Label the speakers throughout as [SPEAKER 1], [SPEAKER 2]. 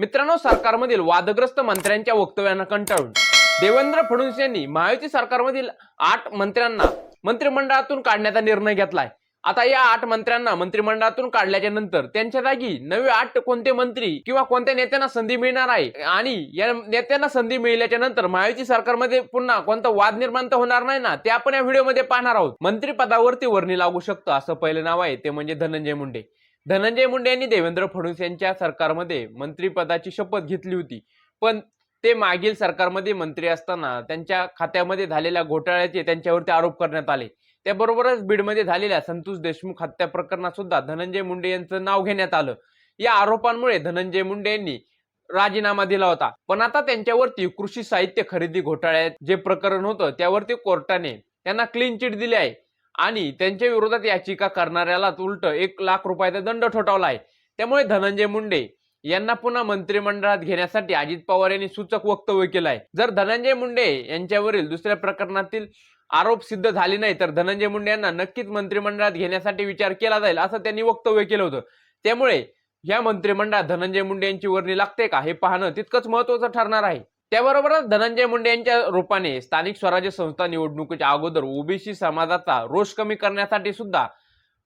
[SPEAKER 1] मित्रांनो सरकारमधील वादग्रस्त मंत्र्यांच्या वक्तव्यांना कंटाळून. देवेंद्र फडणवीस यांनी महायुती सरकारमधील आठ मंत्र्यांना मंत्रिमंडळातून काढण्याचा निर्णय घेतलाय. आता या आठ मंत्र्यांना मंत्रिमंडळातून काढल्याच्या नंतर त्यांच्या जागी नवे आठ कोणते मंत्री किंवा कोणत्या नेत्यांना संधी मिळणार आहे? आणि या नेत्यांना संधी मिळाल्याच्या नंतर महायुती सरकारमध्ये पुन्हा कोणता वाद निर्माण तर होणार नाही ना? ते आपण या व्हिडिओमध्ये पाहणार आहोत. मंत्रिपदावरती वर्णी लागू शकतं असं पहिलं नाव आहे ते म्हणजे धनंजय मुंडे. धनंजय मुंडे यांनी देवेंद्र फडणवीस यांच्या सरकारमध्ये मंत्रिपदाची शपथ घेतली होती. पण ते मागील सरकारमध्ये मंत्री असताना त्यांच्या खात्यामध्ये झालेल्या घोटाळ्याचे त्यांच्यावरती आरोप करण्यात आले. त्याबरोबरच बीडमध्ये झालेल्या संतोष देशमुख हत्या प्रकरणात सुद्धा धनंजय मुंडे यांचं नाव घेण्यात आलं. या आरोपांमुळे धनंजय मुंडे यांनी राजीनामा दिला होता. पण आता त्यांच्यावरती कृषी साहित्य खरेदी घोटाळ्यात जे प्रकरण होतं त्यावरती कोर्टाने त्यांना क्लीन चिट दिली आहे. आणि त्यांच्या विरोधात याचिका करणाऱ्याला उलट एक लाख रुपयाचा दंड ठोठावला आहे त्यामुळे धनंजय मुंडे यांना पुन्हा मंत्रिमंडळात घेण्यासाठी अजित पवार यांनी सूचक वक्तव्य केलं आहे जर धनंजय मुंडे यांच्यावरील दुसऱ्या प्रकरणातील आरोप सिद्ध झाले नाही तर धनंजय मुंडे यांना नक्कीच मंत्रिमंडळात घेण्यासाठी विचार केला जाईल असं त्यांनी वक्तव्य केलं होतं. त्यामुळे या मंत्रिमंडळात धनंजय मुंडे यांची वर्णी लागते का? हे पाहणं तितकंच महत्वाचं ठरणार आहे. त्याबरोबरच धनंजय मुंडे यांच्या रूपाने स्थानिक स्वराज्य संस्था निवडणुकीच्या अगोदर ओबीसी समाजाचा रोष कमी करण्यासाठी सुद्धा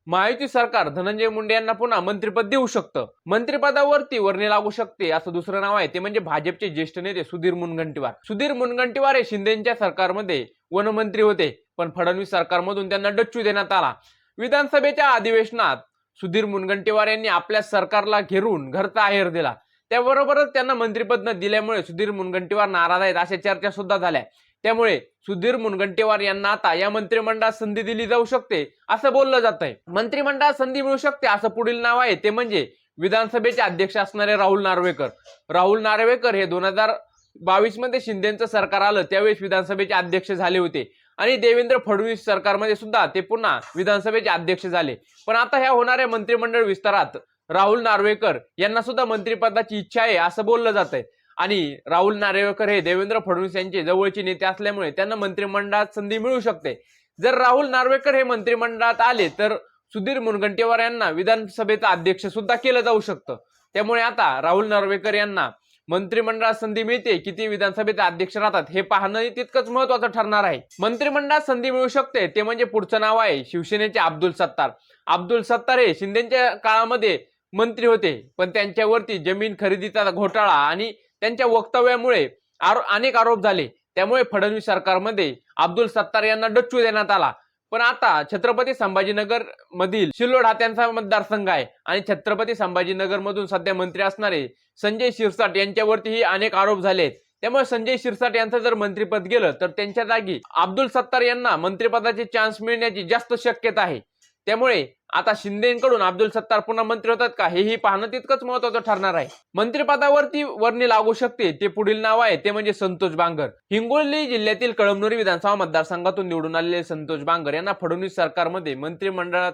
[SPEAKER 1] महायुती सरकार धनंजय मुंडे यांना पुन्हा मंत्रिपद देऊ शकतं. मंत्रिपदावरती वर्णी लागू शकते असं दुसरं नाव आहे. ते म्हणजे भाजपचे ज्येष्ठ नेते सुधीर मुनगंटीवार. सुधीर मुनगंटीवार हे शिंदेच्या सरकारमध्ये वनमंत्री होते पण फडणवीस सरकारमधून त्यांना डच्चू देण्यात आला. विधानसभेच्या अधिवेशनात सुधीर मुनगंटीवार यांनी आपल्या सरकारला घेरून घरचा आहेर दिला. त्याबरोबरच त्यांना मंत्रिपद न दिल्यामुळे सुधीर मुनगंटीवार नाराज आहेत अशा चर्चा सुद्धा झाल्या. त्यामुळे सुधीर मुनगंटीवार यांना आता या मंत्रिमंडळात संधी दिली जाऊ शकते असं बोललं जात आहे मंत्रिमंडळात संधी मिळू शकते असं पुढील नाव आहे ते म्हणजे विधानसभेचे अध्यक्ष असणारे राहुल नार्वेकर. राहुल नार्वेकर हे दोन हजार बावीसमध्ये शिंदेचं सरकार आलं त्यावेळेस विधानसभेचे अध्यक्ष झाले होते. आणि देवेंद्र फडणवीस सरकारमध्ये सुद्धा ते पुन्हा विधानसभेचे अध्यक्ष झाले. पण आता ह्या होणाऱ्या मंत्रिमंडळ विस्तारात राहुल नार्वेकर यांना सुद्धा मंत्रिपदाची इच्छा आहे असं बोललं जात आहे आणि राहुल नार्वेकर हे देवेंद्र फडणवीस यांचे जवळचे नेते असल्यामुळे त्यांना मंत्रिमंडळात संधी मिळू शकते. जर राहुल नार्वेकर हे मंत्रिमंडळात आले तर सुधीर मुनगंटीवार यांना विधानसभेचा अध्यक्ष सुद्धा केलं जाऊ शकतं. त्यामुळे आता राहुल नार्वेकर यांना मंत्रिमंडळात संधी मिळते किती विधानसभेचे अध्यक्ष राहतात हे पाहणं तितकंच महत्वाचं ठरणार आहे. मंत्रिमंडळात संधी मिळू शकते ते म्हणजे पुढचं नाव आहे शिवसेनेचे अब्दुल सत्तार. अब्दुल सत्तार हे शिंदेच्या काळामध्ये मंत्री होते पण त्यांच्यावरती जमीन खरेदीचा घोटाळा आणि त्यांच्या वक्तव्यामुळे आरो अनेक आरोप झाले. त्यामुळे फडणवीस सरकारमध्ये अब्दुल सत्तार यांना डच्चू देण्यात आला. पण आता छत्रपती संभाजीनगर मधील सिल्लोड हा त्यांचा मतदारसंघ आहे आणि छत्रपती संभाजीनगर मधून सध्या मंत्री असणारे संजय शिरसाट यांच्यावरतीही अनेक आरोप झाले त्यामुळे संजय शिरसाट यांचं जर मंत्रिपद गेलं तर त्यांच्या जागी अब्दुल सत्तार यांना मंत्रिपदाचे चान्स मिळण्याची जास्त शक्यता आहे. त्यामुळे आता शिंदेकडून अब्दुल सत्तार पुन्हा मंत्री होतात का? हेही पाहणं तितकंच महत्वाचं ठरणार आहे. मंत्रिपदावरती वर्णी लागू शकते. ते पुढील नाव आहे. ते म्हणजे संतोष बांगर. हिंगोली जिल्ह्यातील कळमनुरी विधानसभा मतदारसंघातून निवडून आलेले संतोष बांगर यांना फडणवीस सरकारमध्ये मंत्रिमंडळात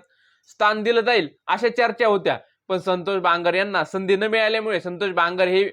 [SPEAKER 1] स्थान दिलं जाईल अशा चर्चा होत्या. पण संतोष बांगर यांना संधी न मिळाल्यामुळे संतोष बांगर हे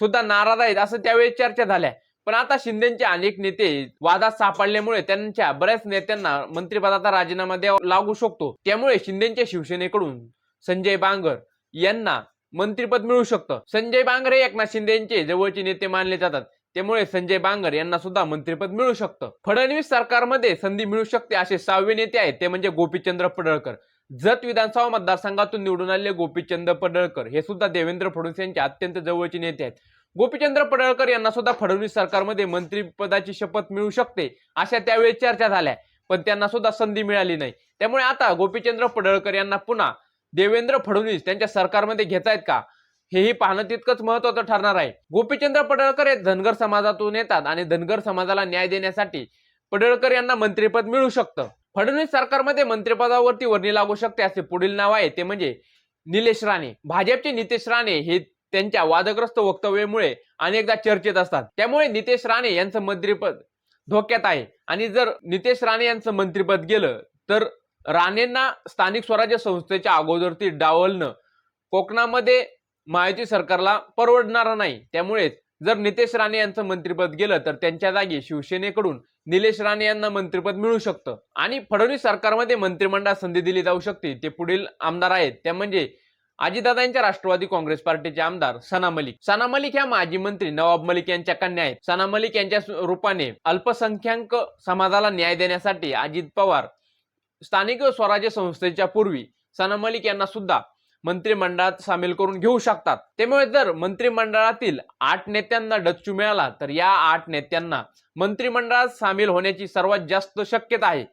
[SPEAKER 1] सुद्धा नाराज आहेत असं त्यावेळी चर्चा झाल्या. पण आता शिंदेचे अनेक नेते वादात सापडल्यामुळे त्यांच्या बऱ्याच नेत्यांना मंत्रिपदाचा राजीनामा द्यावा लागू शकतो. त्यामुळे शिंदेच्या शिवसेनेकडून संजय बांगर यांना मंत्रिपद मिळू शकतं. संजय बांगर हे एकनाथ शिंदे यांचे जवळचे नेते मानले जातात. त्यामुळे संजय बांगर यांना सुद्धा मंत्रिपद मिळू शकतं. फडणवीस सरकारमध्ये संधी मिळू शकते असे सहावे नेते आहेत. ते म्हणजे गोपीचंद्र पडळकर. जत विधानसभा मतदारसंघातून निवडून आलेले गोपीचंद पडळकर हे सुद्धा देवेंद्र फडणवीस यांचे अत्यंत जवळचे नेते आहेत. गोपीचंद्र पडळकर यांना सुद्धा फडणवीस सरकारमध्ये मंत्रिपदाची शपथ मिळू शकते अशा त्यावेळी चर्चा झाल्या. पण त्यांना सुद्धा संधी मिळाली नाही. त्यामुळे आता गोपीचंद्र पडळकर यांना पुन्हा देवेंद्र फडणवीस त्यांच्या सरकारमध्ये घेतायत का? हेही पाहणं तितकंच महत्वाचं ठरणार आहे. गोपीचंद्र पडळकर हे धनगर समाजातून येतात आणि धनगर समाजाला न्याय देण्यासाठी पडळकर यांना मंत्रिपद मिळू शकतं. फडणवीस सरकारमध्ये मंत्रिपदावरती वर्णी लागू शकते असे पुढील नाव आहे ते म्हणजे निलेश राणे. भाजपचे नितेश राणे हे त्यांच्या वादग्रस्त वक्तव्यामुळे अनेकदा चर्चेत असतात. त्यामुळे नितेश राणे यांचं मंत्रिपद धोक्यात आहे. आणि जर नितेश राणे यांचं मंत्रिपद गेलं तर राणेंना स्थानिक स्वराज्य संस्थेच्या अगोदर ती डावलणं कोकणामध्ये महायुती सरकारला परवडणारं नाही. त्यामुळेच जर नितेश राणे यांचं मंत्रिपद गेलं तर त्यांच्या जागी शिवसेनेकडून निलेश राणे यांना मंत्रिपद मिळू शकतं. आणि फडणवीस सरकारमध्ये मंत्रिमंडळात संधी दिली जाऊ शकते. ते पुढील आमदार आहेत. त्या म्हणजे अजितदादांच्या राष्ट्रवादी काँग्रेस पार्टीचे आमदार सना मलिक. सना मलिक ह्या माजी मंत्री नवाब मलिक यांच्या कन्या आहेत. सना मलिक यांच्या रूपाने अल्पसंख्याक समाजाला न्याय देण्यासाठी अजित पवार स्थानिक स्वराज्य संस्थेच्या पूर्वी सना मलिक यांना सुद्धा मंत्रिमंडळात सामील करून घेऊ शकतात. त्यामुळे जर मंत्रिमंडळातील आठ नेत्यांना डच्चू मिळाला तर या आठ नेत्यांना मंत्रिमंडळात सामील होण्याची सर्वात जास्त शक्यता आहे.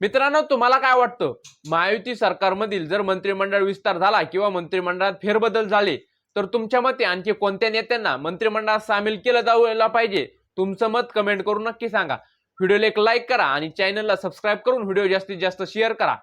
[SPEAKER 1] मित्रांनो तुम्हाला काय वाटतं? महायुती सरकारमधील जर मंत्रिमंडळ विस्तार झाला किंवा मंत्रिमंडळात फेरबदल झाले तर तुमच्या मते आणखी कोणत्या नेत्यांना मंत्रिमंडळात सामील केलं जाऊला पाहिजे? तुमचं मत कमेंट करून नक्की सांगा. व्हिडिओला एक लाईक करा आणि चॅनलला सबस्क्राईब करून व्हिडिओ जास्तीत जास्त शेअर करा.